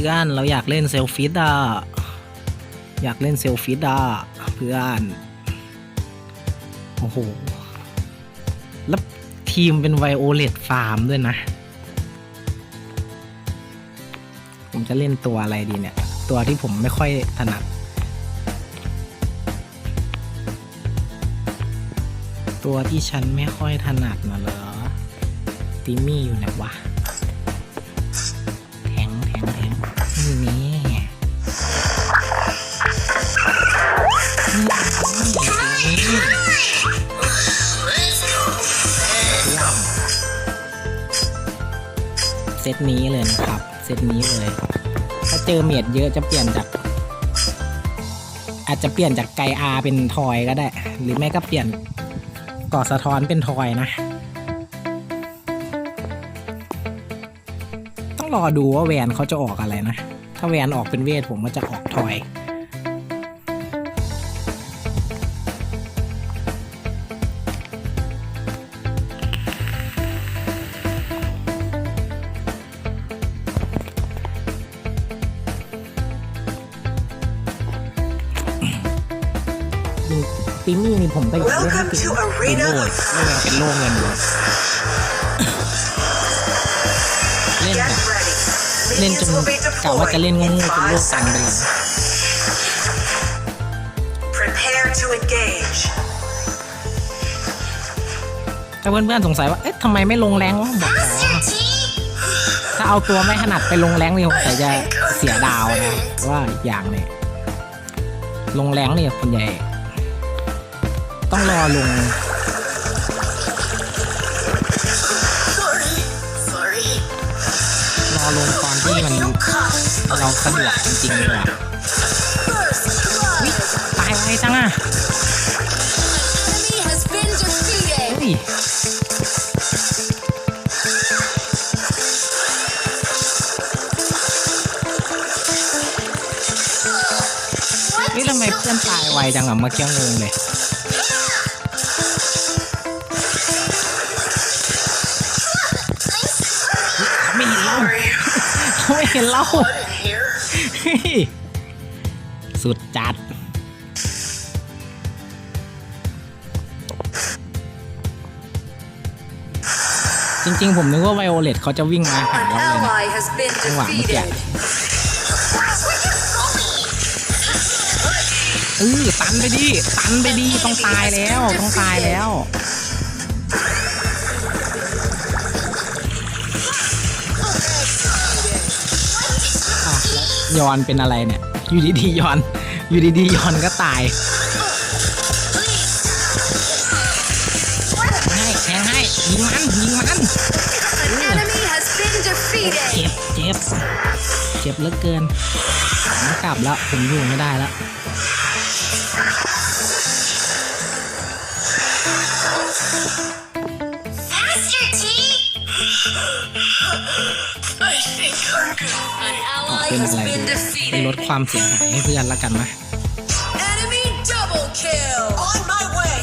เพื่อนเราอยากเล่นเซลฟิตอะ อยากเล่นเซลฟิตอะเพื่อน โอ้โห แล้วทีมเป็นไวโอเลตฟาร์มด้วยนะ ผมจะเล่นตัวอะไรดีเนี่ย ตัวที่ผมไม่ค่อยถนัด ตัวที่ฉันไม่ค่อยถนัดนะเหรอติมี่อยู่ไหนวะ ตนี้เลยนะครับ เซตนี้เลย ถ้าเจอเมียดเยอะจะเปลี่ยนจาก อาจจะเปลี่ยนจากไกอาเป็นทอยก็ได้ หรือไม่ก็เปลี่ยนก่อสะท้อนเป็นทอยนะ ต้องรอดูว่าแวนเขาจะออกอะไรนะ ถ้าแวนออกเป็นเวทผมก็จะออกทอย ปีนี้นี่ผมก็อยากเล่นให้เป็นเป็นโล่เลยไม่ว่าเป็นโล่เงินอยู่เล่น Get แบบ ready. เล่นจน Minions will be กะว่าจะ deployed เล่น in งูๆเป็นโล่ five กันไปเลย seconds. Prepare to engage. ถ้าเพื่อนๆสงสัยว่า เอ๊ะทำไมไม่ลงแรงวะบอกอ๋อถ้าเอาตัวไม่ถนัดไปลงแรงนี่ผมแต่จะเสียดาวนะว่าอีกอย่างเนี่ยลงแรงนี่คนใหญ่ ต้องรอลง Sorry. Sorry. รอลงตอนที่มันเราสะดวกจริงๆดีกว่า First blood. ตายไวจังอะ enemy has been defeated. เฮ้ยนี่ทำไมเพื่อนตายไวจังอะเมื่อกี้งงเลย เขาไม่เห็นเรา Blood in here. เฮ้ยสุดจัด จริงๆ ผมนึกว่าไวโอเลตเขาจะวิ่งมาหา An เราเลยนะ ally has been จังหวะเมื่อกี้ defeated. เออตันไปดิ ตันไปดิ ต้องตายแล้ว ต้องตายแล้ว ยอนเป็นอะไรเนี่ย อยู่ดีๆยอน อยู่ดีๆยอนก็ตายให้แทงให้ยิงมันยิงมัน An enemy has been defeated. เจ็บเจ็บเจ็บเหลือเกินผมกลับแล้วผมอยู่ไม่ได้แล้ว เป็น has อะไร been ดีเป็นล defeated. ดความเสียหายให้เพื่อนละกันนะ Enemy double kill. On my way.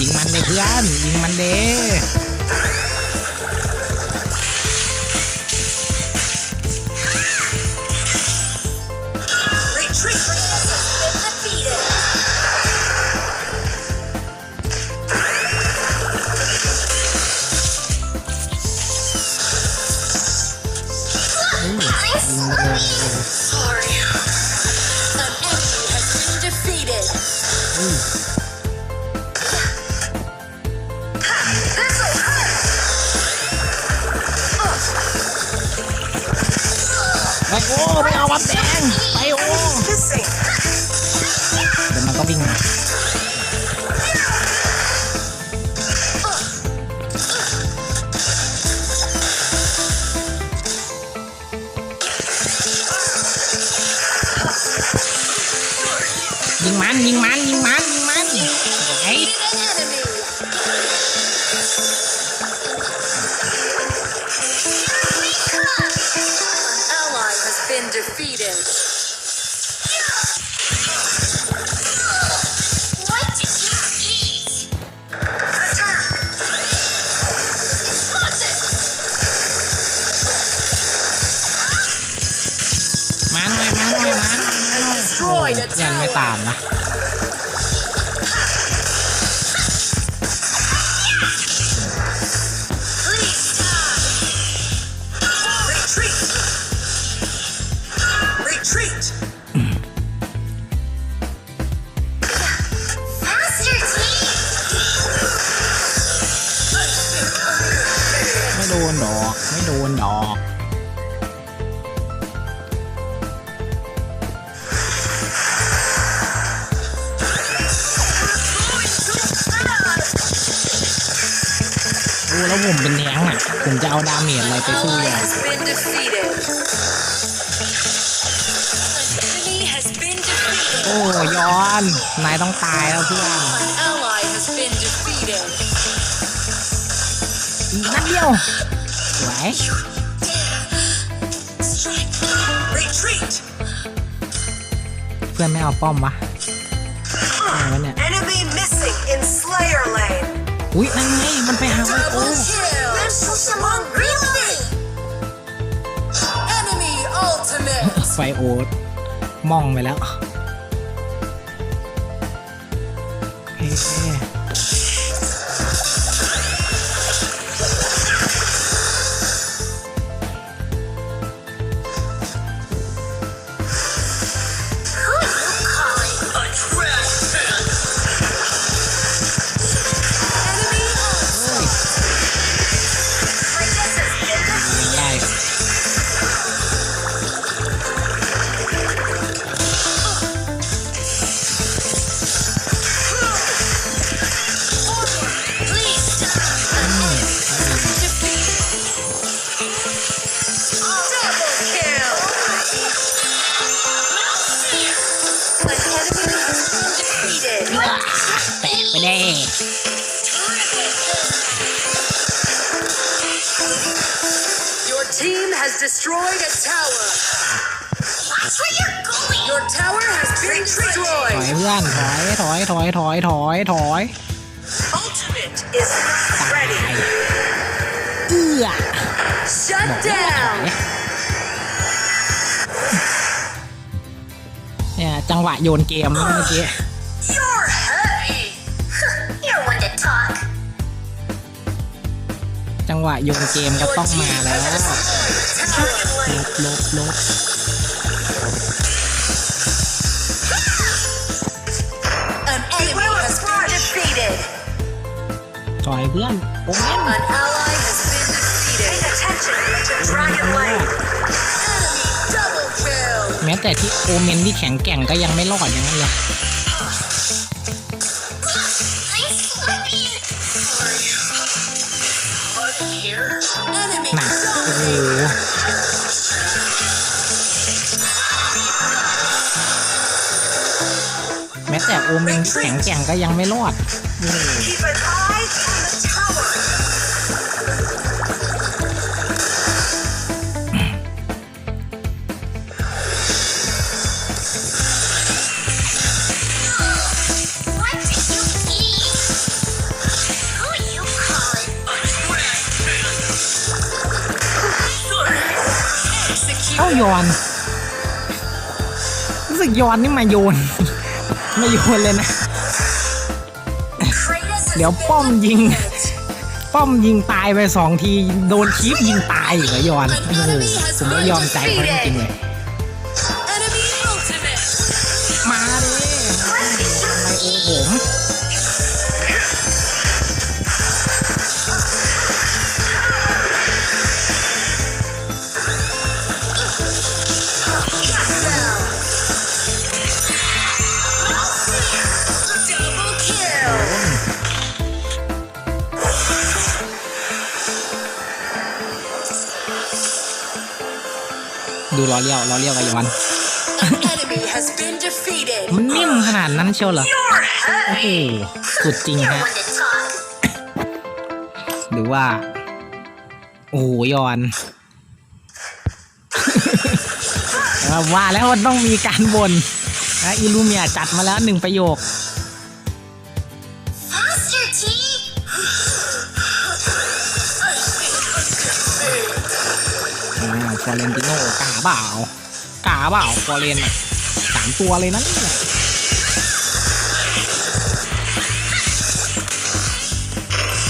ยิงมันเลยเพื่อนยิงมันเด้ defeated. This'll มันยิงมัน ยังไม่ตามนะไม่โดนดอก ไม่โดนดอก แล้วผมเป็นแท้งอะ ผมจะเอาดาเมจอะไรไปสู้ Ally ยอน has been defeated. Enemy has been defeated. โอ้ยอน นายต้องตายแล้วเพื่อน An ally has been defeated. อีกนัดเดียวสวย Retreat. เพื่อนไม่เอาป้อมวะอะไรวะเนี่ย Enemy missing in Slayer Lane. อุ้ยนั่นไงมันไปหาไวโอ Double kill. Reloading. Enemy ultimate. ไฟโอตมองไปแล้ว แตกไปได้ Your team has destroyed a tower. Watch where you're going. Your tower has been ถอย destroyed. เพื่อนถอยถอยถอยถอยถอยถอย Ultimate is ตาย ready. เอื้อ Shut บอกแล้วว่าถอย down. เนี่ยจังห จังหวะโยนเกมก็ Your ต้อง team มาแล้ว has destroyed a tower. ลบลบลบ An enemy has been defeated. ถอยเพื่อนโอ้แม่น An ally has been defeated. Pay attention to Dragon Lane. Enemy double kill. แม้แต่ที่โอเมนที่แข็งแกร่งก็ยังไม่รอดอย่างนั้นเลย หนักโอ้โหแม้แต่โอเมนแข็งแกร่งก็ยังไม่รอดโอ้โห Keep an เอ้ายอนรู้สึกยอนนี่มาโยน มาโยนเลยนะ เดี๋ยวป้อมยิง ป้อมยิงตายไปสองที โดนคีบยิงตายเหรอยอนโอ้โหผมไม่ยอมใจเขาจริงเลย ดูล้อเลี้ยวล้อเลี้ยวกับยอน An enemy has been defeated. มันนิ่มขนาดนั้นเชียวเหรอ โอ้โหสุดจริงฮะ หรือว่า โอ้โหยอน ว่าแล้วมันต้องมีการบนนะอิลูเมียจัดมาแล้วหนึ่งประโยค ฟอเรนติโน่กล้าเปล่ากล้าเปล่าฟอเรนอะกล้าามตัวเลยนะเนี่ย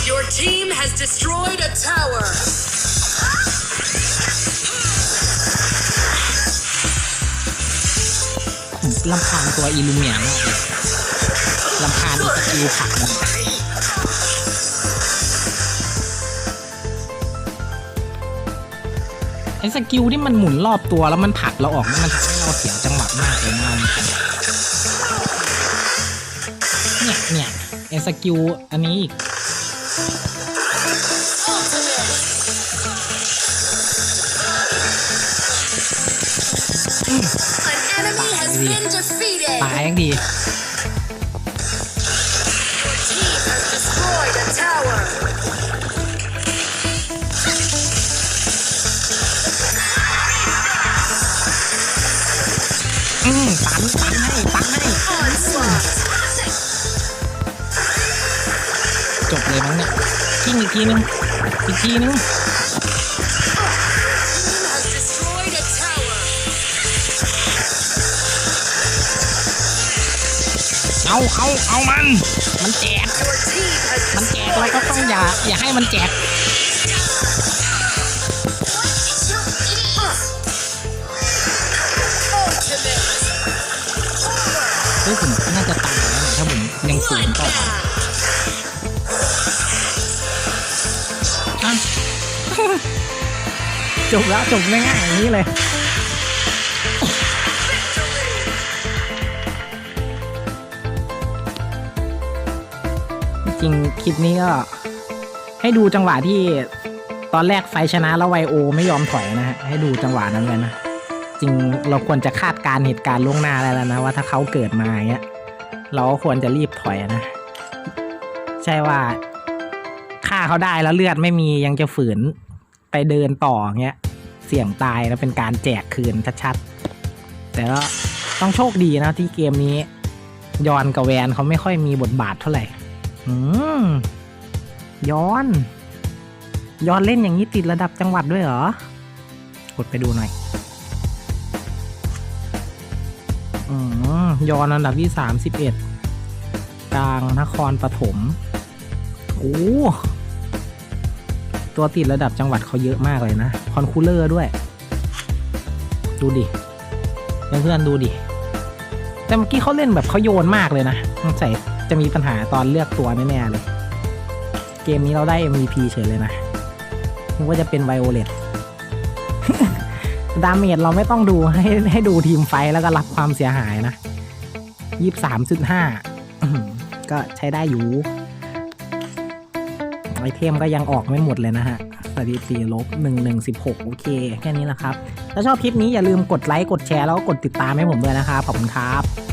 Your team has destroyed a tower. ผมลำคาญตัวอิลูเมียมากเลยลำคาญอีสกิลผักมั ไอ้สกิลที่มันหมุนรอบตัวแล้วมันผลักเราออกนี่มันทำให้เราเสียจังหวะมากเลยนะเนี่ยเนี่ยไอ้สกิลอันนี้อีกตายยังดี กิ้งอีกทีนึงอีกทีนึง Team has destroyed a tower. เอาเอาเอามัน มันแจก Your team has มันแจกเรา destroyed ก็ a ต้องอย่า tower. อย่าให้มันแจก Ultimate. เฮ้ยผมน่าจะตายแล้วนะถ้าผมยังฝืนต่อ จบแล้วจบง่ายๆอย่างนี้เลยจริงคลิปนี้ก็ ให้ดูจังหวะที่ตอนแรกไฟชนะแล้วไวโอ ไม่ยอมถอยนะฮะให้ดูจังหวะนั้นเลยนะจริงเราควรจะคาดการณ์เหตุการณ์ล่วงหน้าได้แล้วนะว่าถ้าเขาเกิดมาอย่างเงี้ย เราก็ควรจะรีบถอยนะ ใช่ว่าฆ่าเขาได้แล้วเลือดไม่มียังจะฝืน ไปเดินต่อเงี้ย เสี่ยงตายแล้วเป็นการแจกคืนชัดๆ แต่ก็ต้องโชคดีนะที่เกมนี้ ยอนกับแวนเขาไม่ค่อยมีบทบาทเท่าไหร่ อืมย้อนย้อนเล่นอย่างนี้ติดระดับจังหวัดด้วยเหรอ กดไปดูหน่อย อืมยอนอันดับที่สามสิบเอ็ดกลางนครปฐมโอ้ ตัวติดระดับจังหวัดเขาเยอะมากเลยนะ คอนคูลเลอร์ด้วย ดูดิ เพื่อนๆดูดิ แต่เมื่อกี้เขาเล่นแบบเขาโยนมากเลยนะสงสัยจะมีปัญหาตอนเลือกตัวแน่ๆเลย เกมนี้เราได้ MVP เฉยเลยนะนึกว่าจะเป็นไวโอเลตดาเมจเราไม่ต้องดูให้ให้ดูทีมไฟแล้วก็รับความเสียหายนะยี่สามจุดห้าก็ใช้ได้อยู่ ไอเทมก็ยังออกไม่หมดเลยนะฮะสถิติลบหนึ่งหนึ่งสิบหกโอเค แค่นี้แหละครับ ถ้าชอบคลิปนี้อย่าลืมกดไลค์ กดแชร์ แล้วก็กดติดตามให้ผมด้วยนะครับ ขอบคุณครับ